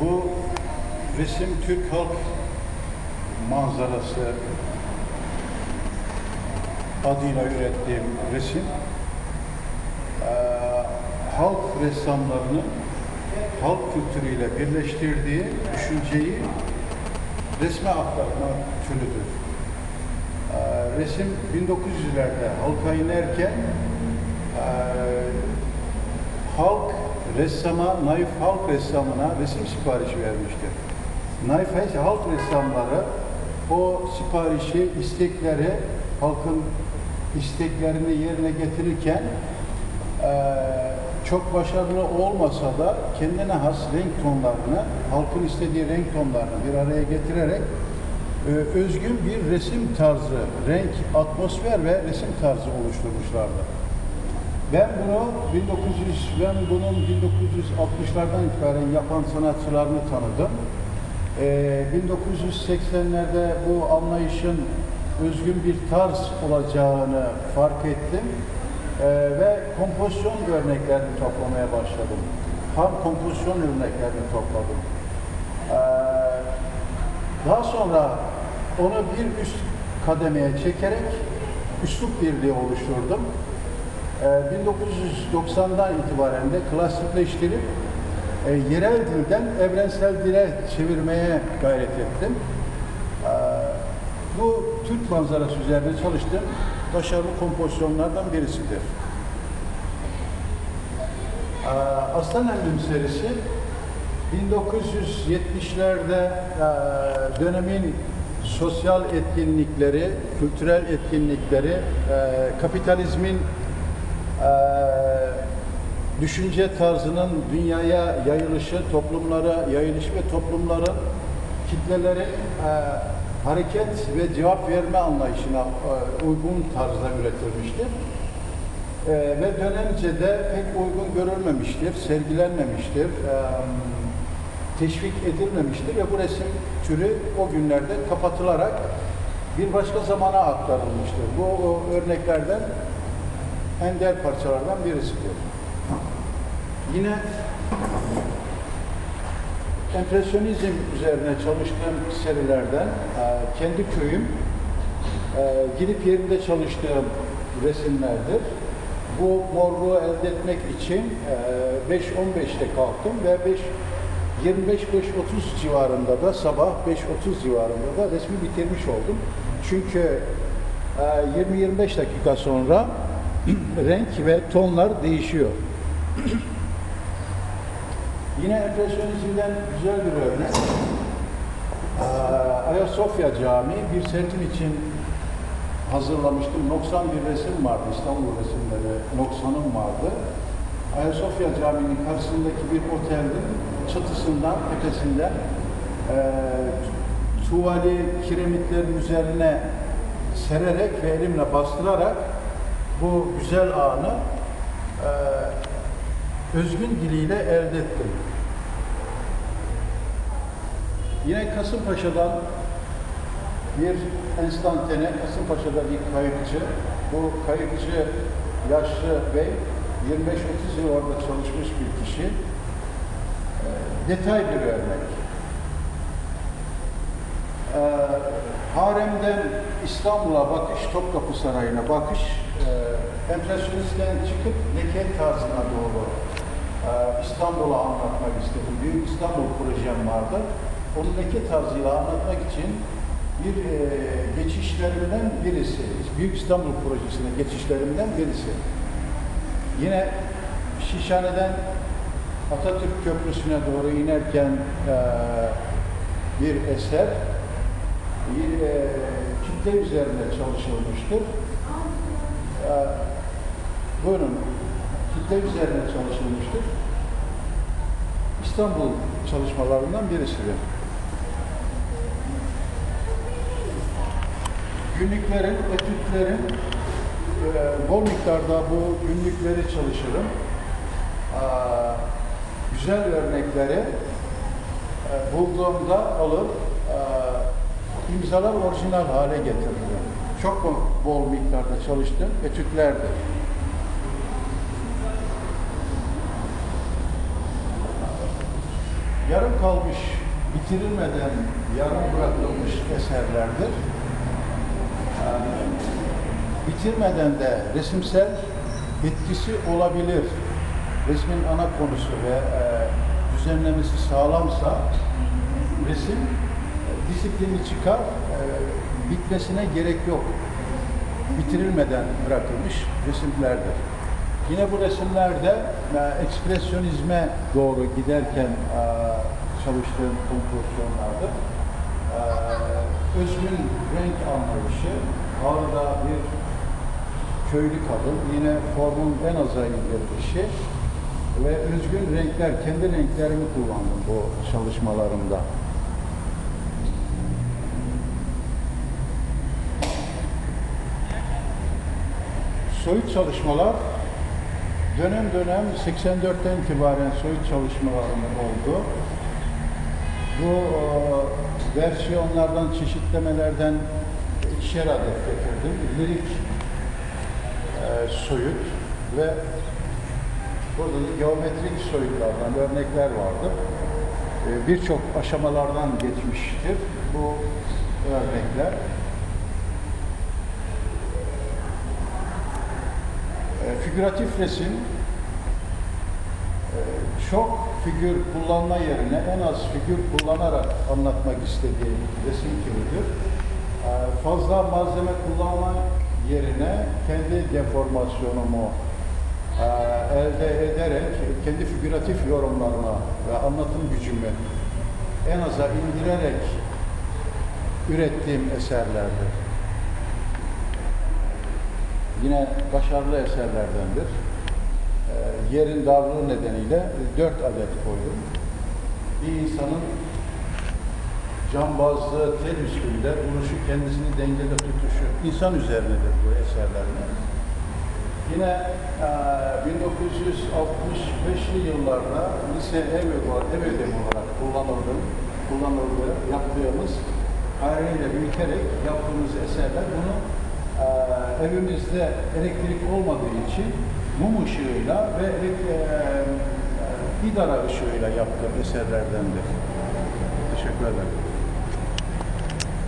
Bu resim Türk halk manzarası adıyla ürettiğim resim eee, halk ressamlarının halk kültürüyle birleştirdiği düşünceyi resme aktarma türüdür. Eee, resim 1900'lerde halka inerken eee, halk ressama, naif halk ressamına resim siparişi vermiştir. Naif halk ressamları o siparişi, istekleri, halkın isteklerini yerine getirirken eee, çok başarılı olmasa da kendine has renk tonlarını, halkın istediği renk tonlarını bir araya getirerek e, özgün bir resim tarzı, renk, atmosfer ve resim tarzı oluşturmuşlardı. Ben bunu 1900 ben bunun 1960'lardan itibaren yapan sanatçılarını tanıdım. Ee, 1980'lerde bu anlayışın özgün bir tarz olacağını fark ettim Ee, ve kompozisyon örneklerini toplamaya başladım. Ham kompozisyon örneklerini topladım. Ee, daha sonra onu bir üst kademeye çekerek üslup birliği oluşturdum. Ee, 1990'dan itibaren de klasikleştirip e, yerel dilden evrensel dile çevirmeye gayret ettim. Ee, bu Türk manzarası üzerine çalıştığım başarılı kompozisyonlardan birisidir. Ee, Aslan Emrim serisi 1970'lerde e, dönemin sosyal etkinlikleri, kültürel etkinlikleri, e, kapitalizmin e, düşünce tarzının dünyaya yayılışı, toplumlara yayılışı ve toplumların kitlelerin e, hareket ve cevap verme anlayışına e, uygun tarzda üretilmiştir. E, ve dönemce de pek uygun görülmemiştir, sergilenmemiştir, e, teşvik edilmemiştir ve bu resim türü o günlerde kapatılarak bir başka zamana aktarılmıştır. Bu örneklerden ender parçalardan birisidir. Yine empresyonizm üzerine çalıştığım serilerden e, kendi köyüm, e, gidip yerinde çalıştığım resimlerdir. Bu morluğu elde etmek için e, 5.15'te kalktım ve 5 25-5.30 civarında da sabah 5.30 civarında da resmi bitirmiş oldum. Çünkü e, 20-25 dakika sonra renk ve tonlar değişiyor. Yine empresyonizmden güzel bir örnek. Ayasofya Camii bir sergim için hazırlamıştım. 90 bir resim vardı, İstanbul resimleri, 90'ım vardı. Ayasofya Camii'nin karşısındaki bir otelin çatısından, tepesinden e, tuvali kiremitlerin üzerine sererek ve elimle bastırarak bu güzel anı e, özgün diliyle elde ettim. Yine Kasımpaşa'dan bir enstantane, Kasımpaşa'da bir kayıkçı. Bu kayıkçı yaşlı bey, 25-30 yıl orada çalışmış bir kişi. Ee, detay bir örnek. Ee, haremden İstanbul'a bakış, Topkapı Sarayı'na bakış, e, empresyonistten çıkıp leke tarzına doğru e, İstanbul'a anlatmak istedim. Büyük İstanbul projem vardı. Onu leke tarzıyla anlatmak için bir e, geçişlerimden birisi, Büyük İstanbul projesine geçişlerimden birisi. Yine Şişhane'den Atatürk Köprüsü'ne doğru inerken e, bir eser, bir e, kitle üzerine çalışılmıştır. E, buyurun, kitle üzerine çalışılmıştır. İstanbul çalışmalarından birisidir. Günlüklerin, etütlerin e, bol miktarda bu günlükleri çalışırım. Aa, güzel örnekleri e, bulduğumda alır, e, imzalar orijinal hale getiririm. Çok bol miktarda çalıştım, etütlerdir. Yarım kalmış, bitirilmeden yarım bırakılmış eserlerdir. Ee, bitirmeden de resimsel etkisi olabilir. Resmin ana konusu ve e, düzenlemesi sağlamsa resim e, disiplini çıkar, e, bitmesine gerek yok. Bitirilmeden bırakılmış resimlerdir. Yine bu resimlerde e, ekspresyonizme doğru giderken e, çalıştığım kompozisyonlardır. E, özgün renk anlayışı, ağırda bir köylü kadın, yine formun en aza indirilişi ve özgün renkler, kendi renklerimi kullandım bu çalışmalarımda. Soyut çalışmalar dönem dönem 84'ten itibaren soyut çalışmalarım oldu. Bu e, versiyonlardan, çeşitlemelerden ikişer adet getirdim. Lirik e, soyut ve burada da geometrik soyutlardan örnekler vardı. E, Birçok aşamalardan geçmiştir bu örnekler. Figüratif resim e, çok figür kullanma yerine en az figür kullanarak anlatmak istediği resim türüdür. E, fazla malzeme kullanma yerine kendi deformasyonumu e, elde ederek kendi figüratif yorumlarıma ve anlatım gücümü en aza indirerek ürettiğim eserlerdir. Yine başarılı eserlerdendir. Ee, yerin darlığı nedeniyle dört adet koydum. Bir insanın cambazlığı tel üstünde duruşu kendisini dengede tutuşu insan üzerinedir bu eserlerimiz. Yine e, 1965'li yıllarda lise ev, ev ödevi olarak kullanıldı, kullanıldı, yaptığımız haliyle büyüterek yaptığımız eserler bunu e, evimizde elektrik olmadığı için mum ışığıyla ve e, e, idara ışığıyla yaptığım eserlerdendir. Teşekkür ederim.